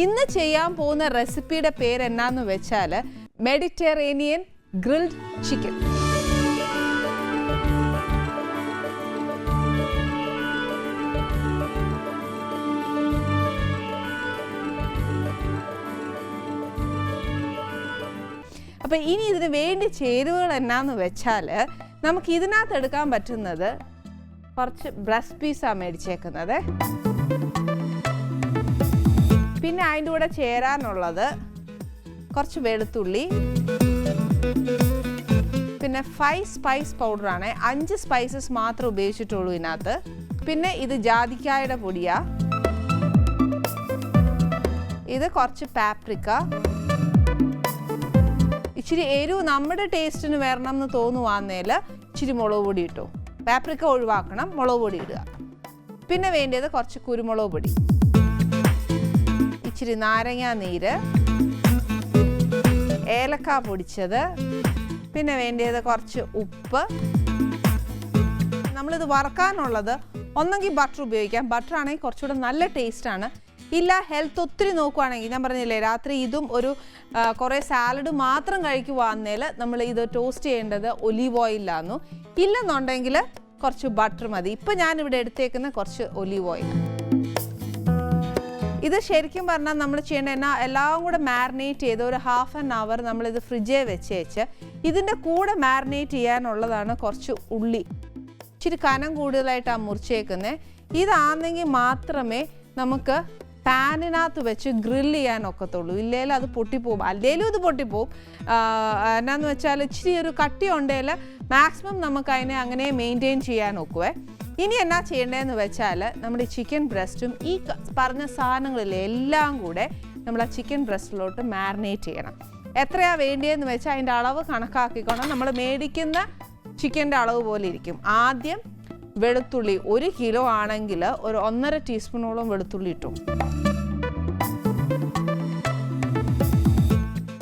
ഇന്ന് ചെയ്യാൻ പോകുന്ന റെസിപ്പിയുടെ പേര് എന്നാന്ന് വെച്ചാൽ മെഡിറ്ററേനിയൻ ഗ്രിൽഡ് ചിക്കൻ. അപ്പം ഇനി ഇതിന് വേണ്ടി ചേരുവകൾ എന്നാന്ന് വെച്ചാൽ നമുക്ക് ഇതിനകത്ത് എടുക്കാൻ പറ്റുന്നത് കുറച്ച് ബ്രസ്റ്റ് പീസാണ് മേടിച്ചേക്കുന്നത്. പിന്നെ അതിന്റെ കൂടെ ചേരാനുള്ളത് കുറച്ച് വെളുത്തുള്ളി. പിന്നെ ഫൈവ് സ്പൈസ് പൗഡറാണ് അഞ്ച് സ്പൈസസ് മാത്രം ഉപയോഗിച്ചിട്ടുള്ളൂ ഇതിനകത്ത്. പിന്നെ ഇത് ജാതിക്കായുടെ പൊടിയാ. ഇത് കുറച്ച് പാപ്രിക്ക ഇച്ചിരി എരിവ് നമ്മുടെ ടേസ്റ്റിന് വരണം എന്ന് തോന്നുവാന്നേൽ ഇച്ചിരി മുളക് പൊടി ഇട്ടു. പാപ്രിക്ക ഒഴിവാക്കണം മുളക് പൊടി ഇടുക. പിന്നെ വേണ്ടത് കുറച്ച് കുരുമുളക് പൊടി. ഇച്ചിരി നാരങ്ങ നീര് ഏലക്ക പൊടിച്ചത് പിന്നെ വേണ്ടിയത് കുറച്ച് ഉപ്പ്. നമ്മളിത് വറക്കാനുള്ളത് ഒന്നെങ്കിൽ ബട്ടർ ഉപയോഗിക്കാം. ബട്ടർ ആണെങ്കിൽ കുറച്ചുകൂടെ നല്ല ടേസ്റ്റാണ് ഇല്ല ഹെൽത്ത് ഒത്തിരി നോക്കുവാണെങ്കിൽ ഞാൻ പറഞ്ഞില്ലേ രാത്രി ഇതും ഒരു കുറേ സാലഡ് മാത്രം കഴിക്കുവാന്നേൽ നമ്മൾ ഇത് ടോസ്റ്റ് ചെയ്യേണ്ടത് ഒലീവ് ഓയിലാന്നു ഇല്ലെന്നുണ്ടെങ്കിൽ കുറച്ച് ബട്ടർ മതി. ഇപ്പം ഞാനിവിടെ എടുത്തേക്കുന്ന കുറച്ച് ഒലീവ് ഓയിൽ ഇത് ശരിക്കും പറഞ്ഞാൽ നമ്മൾ ചെയ്യേണ്ട എന്നാ എല്ലാം കൂടെ മാരിനേറ്റ് ചെയ്ത് ഒരു ഹാഫ് ആൻ അവർ നമ്മളിത് ഫ്രിഡ്ജിൽ വെച്ച് വെച്ച് ഇതിന്റെ കൂടെ മാരിനേറ്റ് ചെയ്യാനുള്ളതാണ് കുറച്ച് ഉള്ളി. ഇച്ചിരി കനം കൂടുതലായിട്ടാണ് മുറിച്ചേക്കുന്നത് ഇതാണെങ്കിൽ മാത്രമേ നമുക്ക് പാനിനകത്ത് വെച്ച് ഗ്രില്ല് ചെയ്യാൻ ഒക്കത്തുള്ളൂ ഇല്ലെങ്കിൽ അത് പൊട്ടിപ്പോവും. അല്ലേലും ഇത് പൊട്ടിപ്പോവും. എന്നാന്ന് വെച്ചാൽ ഇച്ചിരി ഒരു കട്ടി ഉണ്ടെങ്കിൽ മാക്സിമം നമുക്ക് അതിനെ അങ്ങനെ മെയിന്റെയിൻ ചെയ്യാൻ ഒക്കുവേ. ഇനി എന്നാ ചെയ്യേണ്ടതെന്ന് വെച്ചാൽ നമ്മുടെ ചിക്കൻ ബ്രസ്റ്റും ഈ പറഞ്ഞ സാധനങ്ങളിലെ എല്ലാം കൂടെ നമ്മൾ ആ ചിക്കൻ ബ്രസ്റ്റിലോട്ട് മാരിനേറ്റ് ചെയ്യണം. എത്രയാണ് വേണ്ടിയെന്ന് വെച്ചാൽ അതിന്റെ അളവ് കണക്കാക്കിക്കൊണ്ട് നമ്മൾ മേടിക്കുന്ന ചിക്കന്റെ അളവ് പോലെ ഇരിക്കും. ആദ്യം വെളുത്തുള്ളി ഒരു കിലോ ആണെങ്കിൽ ഒരു ഒന്നര ടീസ്പൂണോളം വെളുത്തുള്ളി ഇട്ടു.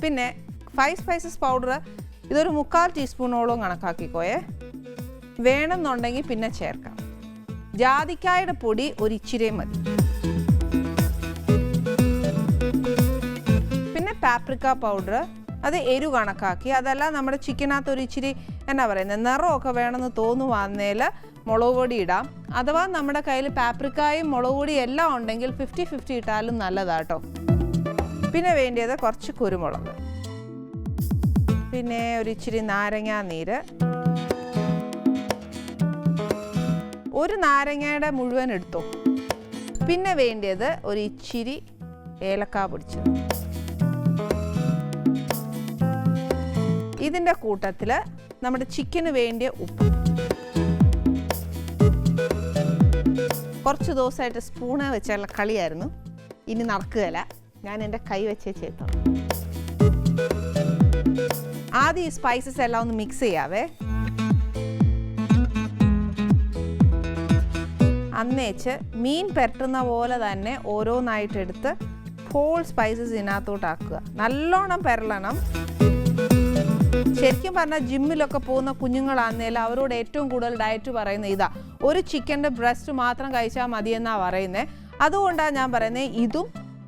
പിന്നെ ഫൈവ് സ്പൈസസ് പൗഡർ ഇതൊരു മുക്കാൽ ടീസ്പൂണോളം കണക്കാക്കിക്കോയെ. വേണമെന്നുണ്ടെങ്കിൽ പിന്നെ ചേർക്കാം. ജാതിക്കായുടെ പൊടി ഒരു ഇച്ചിരി മതി. പിന്നെ പാപ്രിക്ക പൗഡർ അത് എരു കണക്കാക്കി. അതല്ല നമ്മുടെ ചിക്കനകത്ത് ഒരു ഇച്ചിരി എന്നാ പറയുന്നത് നിറമൊക്കെ വേണമെന്ന് തോന്നുവാന്നേൽ മുളക് പൊടി ഇടാം. അഥവാ നമ്മുടെ കയ്യിൽ പാപ്രിക്കായും മുളക് പൊടിയും എല്ലാം ഉണ്ടെങ്കിൽ ഫിഫ്റ്റി ഫിഫ്റ്റി ഇട്ടാലും നല്ലതാട്ടോ. പിന്നെ വേണ്ടിയത് കുറച്ച് കുരുമുളക്. പിന്നെ ഒരു ഇച്ചിരി നാരങ്ങാ നീര്. ഒരു നാരങ്ങയുടെ മുഴുവൻ എടുത്തു. പിന്നെ വേണ്ടിയത് ഒരു ഇച്ചിരി ഏലക്ക പൊടിച്ചത് ഇതിന്റെ കൂട്ടത്തിൽ നമ്മുടെ ചിക്കന് വേണ്ടിയ ഉപ്പ്. കുറച്ച് ദിവസമായിട്ട് സ്പൂണ് വെച്ചുള്ള കളിയായിരുന്നു. ഇനി നടക്കുകയില്ല. ഞാൻ എന്റെ കൈ വെച്ചേ ചേർത്തു ആദ്യം ഈ സ്പൈസസ് എല്ലാം ഒന്ന് മിക്സ് ചെയ്യാവേ. അന്നേച്ച് മീൻ പെരട്ടുന്ന പോലെ തന്നെ ഓരോന്നായിട്ട് എടുത്ത് ഹോൾ സ്പൈസസ് ഇതിനകത്തോട്ടാക്കുക. നല്ലോണം പെരളണം. ശരിക്കും പറഞ്ഞാൽ ജിമ്മിലൊക്കെ പോകുന്ന കുഞ്ഞുങ്ങളാന്നേൽ അവരോട് ഏറ്റവും കൂടുതൽ ഡയറ്റ് പറയുന്നത് ഇതാ ഒരു ചിക്കന്റെ ബ്രസ്റ്റ് മാത്രം കഴിച്ചാൽ മതിയെന്നാണ് പറയുന്നത് അതുകൊണ്ടാണ് ഞാൻ പറയുന്നത് ഇതും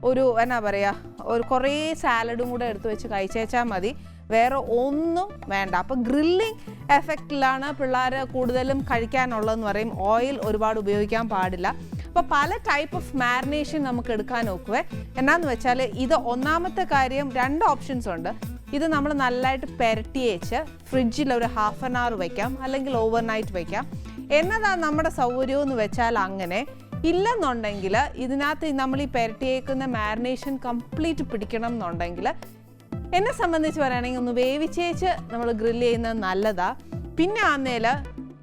ഒരു എന്നാ പറയുക ഒരു കുറേ സാലഡും കൂടെ എടുത്തു വെച്ച് കഴിച്ചേച്ചാൽ മതി. വേറെ ഒന്നും വേണ്ട. അപ്പോൾ ഗ്രില്ലിംഗ് എഫക്റ്റിലാണ് പിള്ളേർ കൂടുതലും കഴിക്കാനുള്ളതെന്ന് പറയും. ഓയിൽ ഒരുപാട് ഉപയോഗിക്കാൻ പാടില്ല. അപ്പോൾ പല ടൈപ്പ് ഓഫ് മാരിനേഷൻ നമുക്ക് എടുക്കാൻ നോക്കുവേ. എന്നാന്ന് വെച്ചാൽ ഇത് ഒന്നാമത്തെ കാര്യം രണ്ട് ഓപ്ഷൻസ് ഉണ്ട്. ഇത് നമ്മൾ നല്ലതായിട്ട് പെരട്ടിയേച്ച് ഫ്രിഡ്ജിൽ ഒരു ഹാഫ് ആൻ അവർ വയ്ക്കാം അല്ലെങ്കിൽ ഓവർ നൈറ്റ് വയ്ക്കാം എന്നതാ നമ്മുടെ സൗകര്യം എന്ന് വെച്ചാൽ അങ്ങനെ. ഇല്ലെന്നുണ്ടെങ്കിൽ ഇതിനകത്ത് നമ്മൾ ഈ പെരട്ടിയേക്കുന്ന മാരിനേഷൻ കംപ്ലീറ്റ് പിടിക്കണം എന്നുണ്ടെങ്കിൽ എന്നെ സംബന്ധിച്ച് പറയുകയാണെങ്കിൽ ഒന്ന് വേവിച്ചേച്ച് നമ്മൾ ഗ്രില്ല് ചെയ്യുന്നത് നല്ലതാണ് പിന്നെ ആന്നേൽ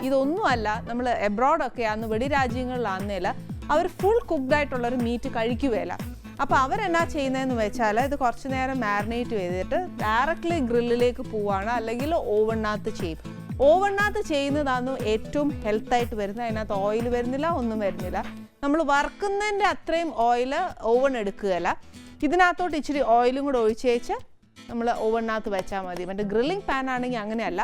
ഇതൊന്നുമല്ല നമ്മൾ എബ്രോഡൊക്കെ ആന്ന് വെടി രാജ്യങ്ങളിലാന്നേൽ അവർ ഫുൾ കുക്ക്ഡ് ആയിട്ടുള്ള ഒരു മീറ്റ് കഴിക്കുകയില്ല. അപ്പോൾ അവരെന്നാ ചെയ്യുന്നതെന്ന് വെച്ചാൽ ഇത് കുറച്ച് നേരം മാരിനേറ്റ് ചെയ്തിട്ട് ഡയറക്റ്റ്ലി ഗ്രില്ലിലേക്ക് പോവുകയാണ് അല്ലെങ്കിൽ ഓവണ്ണാത്ത് ചെയ്യും. ഓവണ്ണാത്ത് ചെയ്യുന്നതാണ് ഏറ്റവും ഹെൽത്തായിട്ട് വരുന്നത് അതിനകത്ത് ഓയിൽ വരുന്നില്ല ഒന്നും വരുന്നില്ല. നമ്മൾ വറുക്കുന്നതിന്റെ അത്രയും ഓയിൽ ഓവൺ എടുക്കുകയില്ല. ഇതിനകത്തോട്ട് ഇച്ചിരി ഓയിലും കൂടെ ഒഴിച്ചേച്ച് നമ്മൾ ഓവണിനകത്ത് വെച്ചാൽ മതി. മറ്റേ ഗ്രില്ലിംഗ് പാൻ ആണെങ്കിൽ അങ്ങനെയല്ല.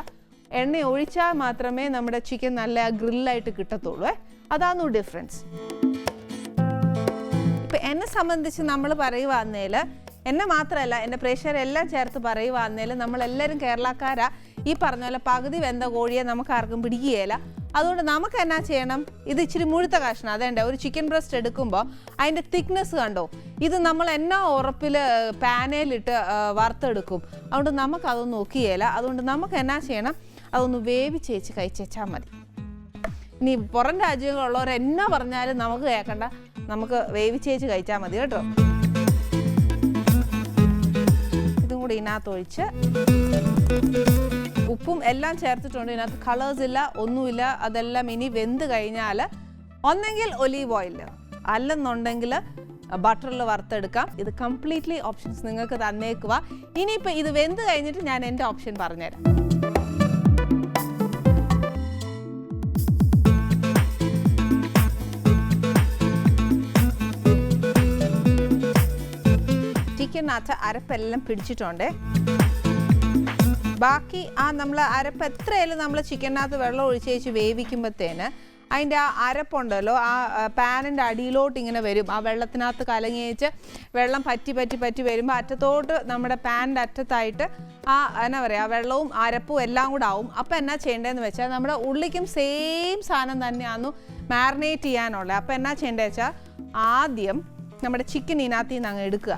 എണ്ണ ഒഴിച്ചാൽ മാത്രമേ നമ്മുടെ ചിക്കൻ നല്ല ഗ്രില്ലായിട്ട് കിട്ടത്തുള്ളൂ. അതാണ് ഡിഫറൻസ് ഇപ്പം എന്നെ സംബന്ധിച്ച് നമ്മൾ പറയുവാന്നേൽ എന്നെ മാത്രമല്ല എന്റെ പ്രേക്ഷകരെല്ലാം ചേർത്ത് പറയുവാന്നേൽ നമ്മളെല്ലാവരും കേരളക്കാരാ. ഈ പറഞ്ഞ പോലെ പകുതി വെന്ത കോഴിയെ നമുക്ക് ആർക്കും പിടിക്കുകയില്ല. അതുകൊണ്ട് നമുക്ക് എന്നാ ചെയ്യണം? ഇത് ഇച്ചിരി മുഴുത്ത കഷ്ണം. അതേണ്ട ഒരു ചിക്കൻ ബ്രസ്റ്റ് എടുക്കുമ്പോൾ അതിന്റെ തിക്നെസ് കണ്ടോ? ഇത് നമ്മൾ എന്നാ ഉറപ്പിൽ പാനയിലിട്ട് വറുത്തെടുക്കും? അതുകൊണ്ട് നമുക്ക് അതൊന്നും നോക്കിയേല. അതുകൊണ്ട് നമുക്ക് എന്നാ ചെയ്യണം? അതൊന്ന് വേവിച്ചേച്ച് കഴിച്ചാൽ മതി. ഇനി പുറം രാജ്യങ്ങളുള്ളവർ എന്നാ പറഞ്ഞാലും നമുക്ക് കേൾക്കണ്ട നമുക്ക് വേവിച്ചേച്ച് കഴിച്ചാൽ മതി കേട്ടോ. ഇതും കൂടി ഇതിനകത്ത് ഒഴിച്ച് ഉപ്പും എല്ലാം ചേർത്തിട്ടുണ്ട്. ഇതിനകത്ത് കളേഴ്സ് ഇല്ല ഒന്നുമില്ല. അതെല്ലാം ഇനി വെന്ത് കഴിഞ്ഞാൽ ഒന്നെങ്കിൽ ഒലീവ് ഓയിൽ അല്ലെന്നുണ്ടെങ്കിൽ ബട്ടറിൽ വറുത്തെടുക്കാം. ഇത് കംപ്ലീറ്റ്ലി ഓപ്ഷൻസ് നിങ്ങൾക്ക് തന്നേക്കുക ഇനിയിപ്പോൾ ഇത് വെന്ത് കഴിഞ്ഞിട്ട് ഞാൻ എന്റെ ഓപ്ഷൻ പറഞ്ഞുതരാം. ചിക്കനകത്ത് അരപ്പെല്ലാം പിടിച്ചിട്ടുണ്ട്. ബാക്കി ആ നമ്മൾ അരപ്പ് എത്രയായാലും നമ്മൾ ചിക്കനകത്ത് വെള്ളം ഒഴിച്ച് വെച്ച് വേവിക്കുമ്പോഴത്തേന് അതിന്റെ ആ അരപ്പുണ്ടല്ലോ ആ പാനിന്റെ അടിയിലോട്ട് ഇങ്ങനെ വരും. ആ വെള്ളത്തിനകത്ത് കലങ്ങി വെച്ച് വെള്ളം പറ്റി പറ്റി പറ്റി വരുമ്പോൾ അറ്റത്തോട്ട് നമ്മുടെ പാനിന്റെ അറ്റത്തായിട്ട് ആ എന്നാ പറയുക വെള്ളവും അരപ്പും എല്ലാം കൂടെ ആവും. അപ്പോൾ എന്നാ ചെയ്യേണ്ടതെന്ന് വെച്ചാൽ നമ്മുടെ ഉള്ളിക്കും സെയിം സാധനം തന്നെയാണെന്നു മാറിനേറ്റ് ചെയ്യാനുള്ളത് അപ്പോൾ എന്നാ ചെയ്യേണ്ടത് വെച്ചാൽ ആദ്യം നമ്മുടെ ചിക്കൻ ഇതിനകത്ത് നിന്ന് അങ്ങ് എടുക്കുക.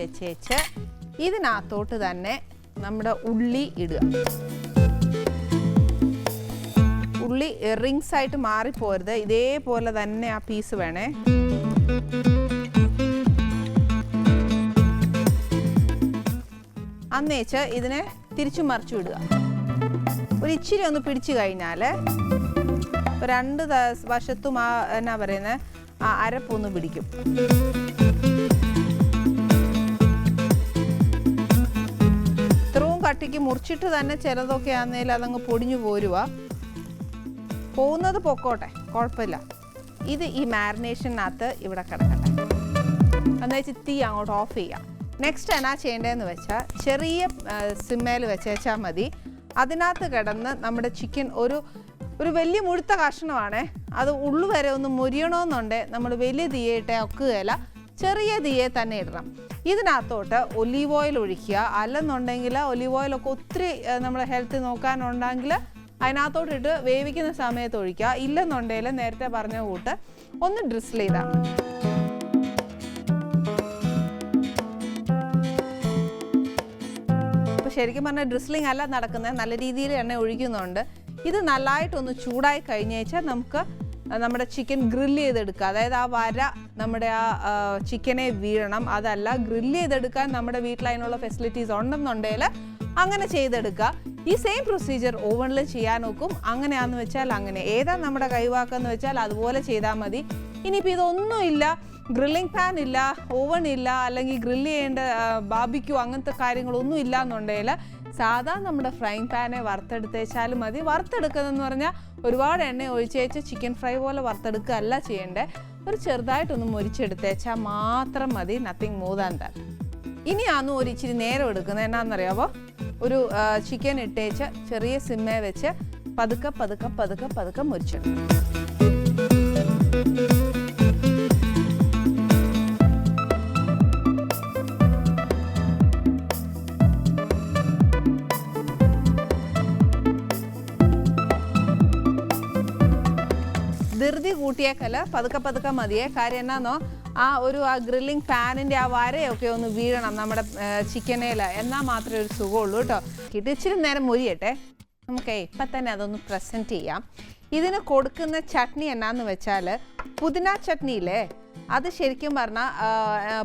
വെച്ചേച്ച് ഇതിനകത്തോട്ട് തന്നെ നമ്മുടെ ഉള്ളി ഇടുക. ഉള്ളി റിങ്സ് ആയിട്ട് മാറിപ്പോരുത്. ഇതേപോലെ തന്നെ ആ പീസ് വേണേ. അന്നേച്ച് ഇതിനെ തിരിച്ചു മറിച്ചു വിടുക ഒരു ഇച്ചിരി ഒന്ന് പിടിച്ചു കഴിഞ്ഞാൽ രണ്ട് വശത്തും ആ എന്നാ പറയുന്നത് ആ അരപ്പൊന്ന് പിടിക്കും. കട്ടിക്ക് മുറിച്ചിട്ട് തന്നെ ചിലതൊക്കെ ആണെങ്കിലും അതങ്ങ് പൊടിഞ്ഞു പോരുക പോകുന്നത് പൊക്കോട്ടെ കുഴപ്പമില്ല. ഇത് ഈ മാരിനേഷനകത്ത് ഇവിടെ കിടക്കട്ടെ. എന്ന് വെച്ച് തീ അങ്ങോട്ട് ഓഫ് ചെയ്യാം. നെക്സ്റ്റ് എന്നാ ചെയ്യേണ്ടതെന്ന് വെച്ചാൽ ചെറിയ സിമ്മയിൽ വെച്ചേച്ചാൽ മതി. അതിനകത്ത് കിടന്ന് നമ്മുടെ ചിക്കൻ ഒരു ഒരു വലിയ മുഴുത്ത കഷ്ണമാണേ. അത് ഉള്ളു വരെ ഒന്ന് മുരിയണമെന്നുണ്ട് നമ്മൾ വലിയ തീയിട്ട് ഒക്കുകയില്ല. ചെറിയ തീയെ തന്നെ ഇടണം. ഇതിനകത്തോട്ട് ഒലീവ് ഓയിൽ ഒഴിക്കുക. അല്ലെന്നുണ്ടെങ്കിൽ ഒലീവ് ഓയിലൊക്കെ ഒത്തിരി നമ്മൾ ഹെൽത്ത് നോക്കാനുണ്ടെങ്കിൽ അതിനകത്തോട്ടിട്ട് വേവിക്കുന്ന സമയത്ത് ഒഴിക്കുക. ഇല്ലെന്നുണ്ടെങ്കിൽ നേരത്തെ പറഞ്ഞ കൂട്ട് ഒന്ന് ഡ്രിസ് ചെയ്താൽ ശരിക്കും പറഞ്ഞാൽ ഡ്രിസ്ലിംഗ് അല്ല നടക്കുന്നത് നല്ല രീതിയിൽ എണ്ണ ഒഴിക്കുന്നുണ്ട്. ഇത് നല്ലതായിട്ടൊന്ന് ചൂടായി കഴിഞ്ഞേച്ചാൽ നമുക്ക് നമ്മുടെ ചിക്കൻ ഗ്രില്ല് ചെയ്തെടുക്കുക. അതായത് ആ വര നമ്മുടെ ആ ചിക്കനെ വീഴണം. അതല്ല ഗ്രില്ല് ചെയ്തെടുക്കാൻ നമ്മുടെ വീട്ടിൽ അതിനുള്ള ഫെസിലിറ്റീസ് ഉണ്ടെന്നുണ്ടെങ്കിൽ അങ്ങനെ ചെയ്തെടുക്കുക. ഈ സെയിം പ്രൊസീജിയർ ഓവനിൽ ചെയ്യാൻ നോക്കും. അങ്ങനെയാന്ന് വെച്ചാൽ അങ്ങനെ. ഏതാ നമ്മുടെ കൈവാക്കെന്ന് വെച്ചാൽ അതുപോലെ ചെയ്താൽ മതി. ഇനിയിപ്പോൾ ഇതൊന്നുമില്ല ഗ്രില്ലിംഗ് പാൻ ഇല്ല ഓവൺ ഇല്ല അല്ലെങ്കിൽ ഗ്രില്ല് ചെയ്യേണ്ട ബാബിക്യൂ അങ്ങനത്തെ കാര്യങ്ങളൊന്നും ഇല്ല എന്നുണ്ടെങ്കിൽ സാധാ നമ്മുടെ ഫ്രൈങ് പാനെ വറുത്തെടുത്തേച്ചാലും മതി. വറുത്തെടുക്കുന്നതെന്ന് പറഞ്ഞാൽ ഒരുപാട് എണ്ണ ഒഴിച്ചേച്ച് ചിക്കൻ ഫ്രൈ പോലെ വറുത്തെടുക്കുകയല്ല ചെയ്യേണ്ടത് ഒരു ചെറുതായിട്ടൊന്ന് മുരിച്ചെടുത്തേച്ചാൽ മാത്രം മതി. നത്തിങ് മോർ ദാൻ ദാറ്റ് ഇനിയാന്ന് ഒരു ഇച്ചിരി നേരം എടുക്കുന്നത് എന്നാണെന്നറിയാമോ ഒരു ചിക്കൻ ഇട്ടേച്ച് ചെറിയ സിമ്മേ വെച്ച് പതുക്കെ പതുക്കെ പതുക്കെ പതുക്കെ മുരിച്ചെടുക്കും. ധൃതി കൂട്ടിയേക്കല്ല പതുക്കെ പതുക്കെ മതിയേ. കാര്യം എന്നാന്നോ? ആ ഒരു ആ ഗ്രില്ലിംഗ് പാനിന്റെ ആ വരയൊക്കെ ഒന്ന് വീഴണം നമ്മുടെ ചിക്കനേൽ എന്നാൽ മാത്രമേ ഒരു സുഖമുള്ളൂ കേട്ടോ. ഇത് ഇച്ചിരി നേരം മുരിയട്ടെ. നമുക്ക് ഇപ്പം തന്നെ അതൊന്ന് പ്രസന്റ് ചെയ്യാം. ഇതിന് കൊടുക്കുന്ന ചട്നി എന്നാന്ന് വെച്ചാൽ പുതിന ചട്നിയില്ലേ? അത് ശരിക്കും പറഞ്ഞാൽ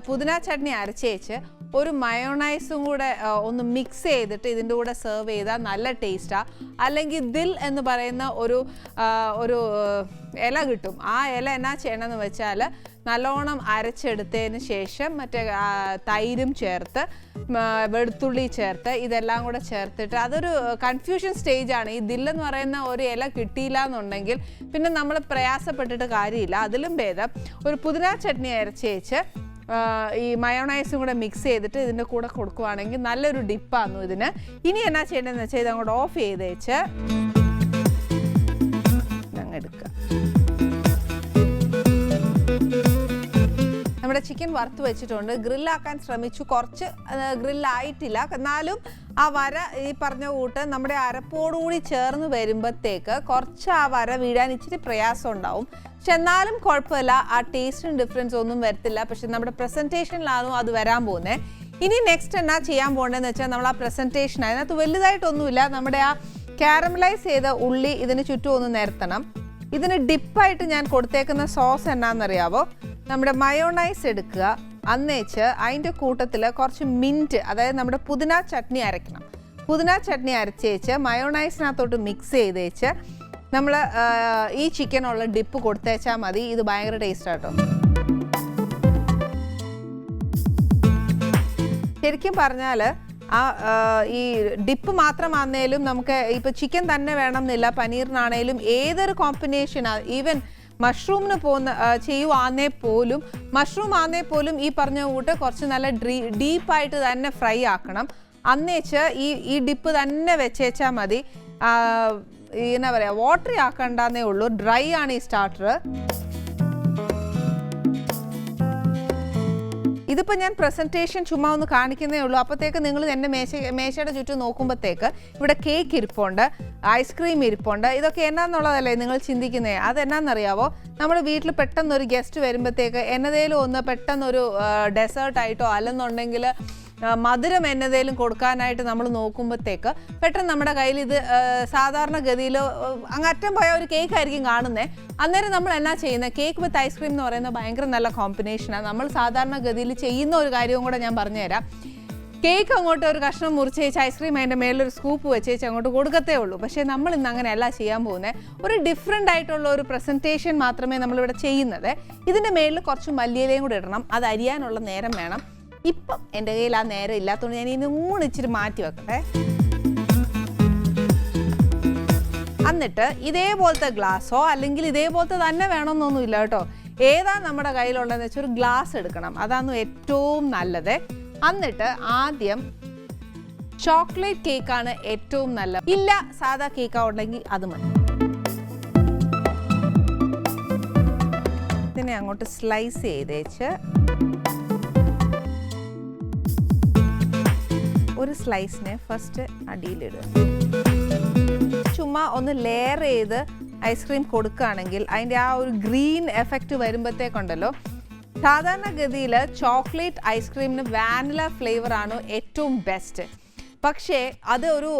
പുതിന ചട്നി അരച്ചേച്ച് ഒരു മയോണൈസും കൂടെ ഒന്ന് മിക്സ് ചെയ്തിട്ട് ഇതിന്റെ കൂടെ സെർവ് ചെയ്താൽ നല്ല ടേസ്റ്റാണ് അല്ലെങ്കിൽ ദിൽ എന്ന് പറയുന്ന ഒരു ഒരു ഇല കിട്ടും. ആ ഇല എന്നാ ചെയ്യണമെന്ന് വെച്ചാൽ നല്ലോണം അരച്ചെടുത്തതിന് ശേഷം മറ്റേ തൈരും ചേർത്ത് വെളുത്തുള്ളി ചേർത്ത് ഇതെല്ലാം കൂടെ ചേർത്തിട്ട് അതൊരു കൺഫ്യൂഷൻ സ്റ്റേജാണ് ഈ ദില്ലെന്ന് പറയുന്ന ഒരു ഇല കിട്ടിയില്ല എന്നുണ്ടെങ്കിൽ പിന്നെ നമ്മൾ പ്രയാസപ്പെട്ടിട്ട് കാര്യമില്ല. അതിലും ഭേദം ഒരു പുതിന ചട്നി അരച്ചേച്ച് ഈ മയോണൈസും കൂടെ മിക്സ് ചെയ്തിട്ട് ഇതിന്റെ കൂടെ കൊടുക്കുവാണെങ്കിൽ നല്ലൊരു ഡിപ്പാന്നു ഇതിന്. ഇനി എന്നാ ചെയ്യേണ്ടതെന്ന് വെച്ചാൽ ഇത് അങ്ങോട്ട് ഓഫ് ചെയ്തേച്ച്. ചിക്കൻ വറുത്ത് വെച്ചിട്ടുണ്ട്. ഗ്രില്ലാക്കാൻ ശ്രമിച്ചു. കുറച്ച് ഗ്രില്ലായിട്ടില്ല. എന്നാലും ആ വര ഈ പറഞ്ഞ കൂട്ട് നമ്മുടെ അരപ്പോടുകൂടി ചേർന്ന് വരുമ്പോഴത്തേക്ക് കുറച്ച് ആ വര വീഴാൻ ഇച്ചിരി പ്രയാസം ഉണ്ടാവും. പക്ഷെ എന്നാലും കുഴപ്പമില്ല. ആ ടേസ്റ്റിന് ഡിഫറൻസ് ഒന്നും വരത്തില്ല. പക്ഷെ നമ്മുടെ പ്രസന്റേഷനിലാണ് അത് വരാൻ പോകുന്നത് ഇനി നെക്സ്റ്റ് എന്നാ ചെയ്യാൻ പോകേണ്ടതെന്ന് വെച്ചാൽ നമ്മൾ ആ പ്രസന്റേഷൻ അതിനകത്ത് വലുതായിട്ടൊന്നുമില്ല. നമ്മുടെ ആ കാരമലൈസ് ചെയ്ത ഉള്ളി ഇതിന് ചുറ്റും ഒന്ന് നിരത്തണം. ഇതിന് ഡിപ്പായിട്ട് ഞാൻ കൊടുത്തേക്കുന്ന സോസ് എന്നാന്നറിയാവോ? നമ്മുടെ മയോണൈസ് എടുക്കുക. അന്നേച്ച് അതിന്റെ കൂട്ടത്തിൽ കുറച്ച് മിന്റ് അതായത് നമ്മുടെ പുതിന ചട്നി അരയ്ക്കണം. പുതിന ചട്നി അരച്ചേച്ച് മയോണൈസിനകത്തോട്ട് മിക്സ് ചെയ്തേച്ച് നമ്മൾ ഈ ചിക്കനുള്ള ഡിപ്പ് കൊടുത്തേച്ചാൽ മതി. ഇത് ഭയങ്കര ടേസ്റ്റ് ആട്ടോ. ശരിക്കും പറഞ്ഞാൽ ആ ഈ ഡിപ്പ് മാത്രമാണേലും നമുക്ക് ഇപ്പോൾ ചിക്കൻ തന്നെ വേണം എന്നില്ല പനീറിനാണേലും ഏതൊരു കോമ്പിനേഷൻ ഈവൻ മഷ്റൂമിന് പോകുന്ന ചെയ്യുവാന്നേ പോലും മഷ്റൂം ആന്നേ പോലും ഈ പറഞ്ഞ കൂട്ട് കുറച്ച് നല്ല ഡ്രീ ഡീപ്പായിട്ട് തന്നെ ഫ്രൈ ആക്കണം. അന്നേച്ച് ഈ ഈ ഡിപ്പ് തന്നെ വെച്ചേച്ചാൽ മതി. എന്നാ പറയുക വാട്ടറി ആക്കണ്ടെന്നേ ഉള്ളൂ. ഡ്രൈ ആണ് ഈ സ്റ്റാർട്ടർ ഇതിപ്പോൾ ഞാൻ പ്രസന്റേഷൻ ചുമ്മാ ഒന്ന് കാണിക്കുന്നേ ഉള്ളൂ. അപ്പോഴത്തേക്ക് നിങ്ങൾ എന്റെ മേശ മേശയുടെ ചുറ്റും നോക്കുമ്പോഴത്തേക്ക് ഇവിടെ കേക്ക് ഇരിപ്പുണ്ട് ഐസ്ക്രീം ഇരിപ്പുണ്ട്. ഇതൊക്കെ എന്നാന്നുള്ളതല്ലേ നിങ്ങൾ ചിന്തിക്കുന്നേ? അത് എന്നാന്നറിയാവോ നമ്മുടെ വീട്ടിൽ പെട്ടെന്നൊരു ഗസ്റ്റ് വരുമ്പോഴത്തേക്ക് എന്നതേലും ഒന്ന് പെട്ടെന്നൊരു ഡെസേർട്ടായിട്ടോ അല്ലെന്നുണ്ടെങ്കിൽ മധുരം എന്നതേലും കൊടുക്കാനായിട്ട് നമ്മൾ നോക്കുമ്പോഴത്തേക്ക് പെട്ടെന്ന് നമ്മുടെ കയ്യിൽ ഇത് സാധാരണ ഗതിയിൽ അങ്ങ് അറ്റം പോയ ഒരു കേക്ക് ആയിരിക്കും കാണുന്നത് അന്നേരം നമ്മൾ എന്നാ ചെയ്യുന്നത് കേക്ക് വിത്ത് ഐസ്ക്രീം എന്ന് പറയുന്നത് ഭയങ്കര നല്ല കോമ്പിനേഷനാണ് നമ്മൾ സാധാരണ ഗതിയിൽ ചെയ്യുന്ന ഒരു കാര്യവും കൂടെ ഞാൻ പറഞ്ഞുതരാം. കേക്ക് അങ്ങോട്ട് ഒരു കഷ്ണം മുറിച്ച് വെച്ച് ഐസ്ക്രീം അതിന്റെ മേലൊരു സ്കൂപ്പ് വെച്ച് വെച്ച് അങ്ങോട്ട് കൊടുക്കത്തേ ഉള്ളൂ. പക്ഷേ നമ്മൾ ഇന്ന് അങ്ങനെയല്ല ചെയ്യാൻ പോകുന്നത് ഒരു ഡിഫറെന്റ് ആയിട്ടുള്ള ഒരു പ്രസന്റേഷൻ മാത്രമേ നമ്മളിവിടെ ചെയ്യുന്നത്. ഇതിന്റെ മേളിൽ കുറച്ച് മല്ലിയിലയും കൂടെ ഇടണം. അത് അരിയാനുള്ള നേരം വേണം. ഇപ്പം എന്റെ കയ്യിൽ ആ നേരം ഇല്ലാത്തതുകൊണ്ട് ഞാൻ ഇനി മൂന്ന് ഇച്ചിരി മാറ്റി വെക്കട്ടെ. എന്നിട്ട് ഇതേപോലത്തെ ഗ്ലാസ്സോ അല്ലെങ്കിൽ ഇതേപോലത്തെ തന്നെ വേണമെന്നൊന്നുമില്ല കേട്ടോ. ഏതാ നമ്മുടെ കയ്യിലുള്ളതെന്ന് വെച്ചാൽ ഒരു ഗ്ലാസ് എടുക്കണം. അതാണ് ഏറ്റവും നല്ലത്. എന്നിട്ട് ആദ്യം ചോക്ലേറ്റ് കേക്കാണ് ഏറ്റവും നല്ലത് ഇല്ല സാധാ കേക്കാ ഉണ്ടെങ്കിൽ അത് മതി. ഇതിനെ അങ്ങോട്ട് സ്ലൈസ് ചെയ്തേച്ച് ഒരു സ്ലൈസിനെ ഫസ്റ്റ് അടിയിലിടുക. ചുമ്മാ ഒന്ന് ലെയർ ചെയ്ത് ഐസ്ക്രീം കൊടുക്കുകയാണെങ്കിൽ അതിന്റെ ആ ഒരു ഗ്രീൻ എഫക്റ്റ് വരുമ്പോഴത്തേക്കുണ്ടല്ലോ സാധാരണഗതിയിൽ ചോക്ലേറ്റ് ഐസ്ക്രീമിന് വാനില ഫ്ലേവർ ആണ് ഏറ്റവും ബെസ്റ്റ് പക്ഷേ അത് ഒരു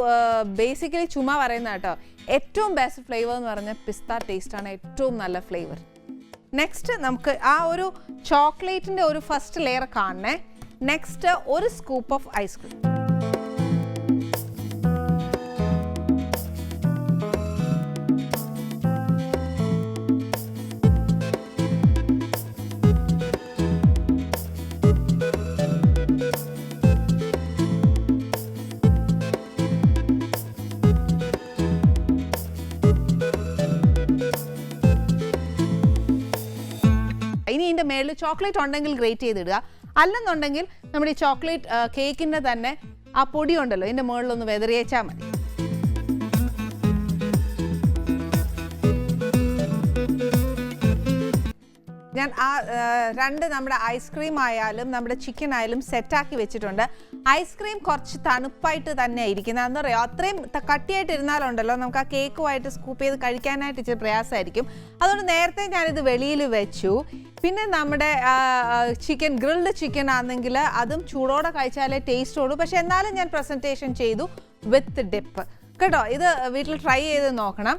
ബേസിക്കലി ചുമ്മാ പറയുന്ന കേട്ടോ. ഏറ്റവും ബെസ്റ്റ് ഫ്ലേവർ എന്ന് പറഞ്ഞാൽ പിസ്ത ടേസ്റ്റ് ആണ് ഏറ്റവും നല്ല ഫ്ലേവർ നെക്സ്റ്റ് നമുക്ക് ആ ഒരു ചോക്ലേറ്റിന്റെ ഒരു ഫസ്റ്റ് ലെയർ കാണണേ. നെക്സ്റ്റ് ഒരു സ്കൂപ്പ് ഓഫ് ഐസ്ക്രീം മേളിൽ ചോക്ലേറ്റ് ഉണ്ടെങ്കിൽ ഗ്രേറ്റ് ചെയ്തിടുക. അല്ലെന്നുണ്ടെങ്കിൽ നമ്മുടെ ഈ ചോക്ലേറ്റ് കേക്കിന്റെ തന്നെ ആ പൊടി ഉണ്ടല്ലോ ഇതിന്റെ മുകളിലൊന്ന് വെതറിയേച്ചാൽ മതി. ഞാൻ ആ രണ്ട് നമ്മുടെ ഐസ്ക്രീം ആയാലും നമ്മുടെ ചിക്കൻ ആയാലും സെറ്റാക്കി വെച്ചിട്ടുണ്ട്. ഐസ്ക്രീം കുറച്ച് തണുപ്പായിട്ട് തന്നെ ഇരിക്കുന്നത്. എന്താ പറയുക അത്രയും കട്ടിയായിട്ട് ഇരുന്നാലുണ്ടല്ലോ നമുക്ക് ആ കേക്കുമായിട്ട് സ്കൂപ്പ് ചെയ്ത് കഴിക്കാനായിട്ട് ഇച്ചിരി പ്രയാസമായിരിക്കും. അതുകൊണ്ട് നേരത്തെ ഞാനിത് വെളിയിൽ വെച്ചു. പിന്നെ നമ്മുടെ ചിക്കൻ ഗ്രിൽഡ് ചിക്കൻ ആണെങ്കിൽ അതും ചൂടോടെ കഴിച്ചാലേ ടേസ്റ്റ് ഉള്ളൂ. പക്ഷെ എന്നാലും ഞാൻ പ്രസന്റേഷൻ ചെയ്തു വിത്ത് ഡിപ്പ് കേട്ടോ ഇത് വീട്ടിൽ ട്രൈ ചെയ്ത് നോക്കണം.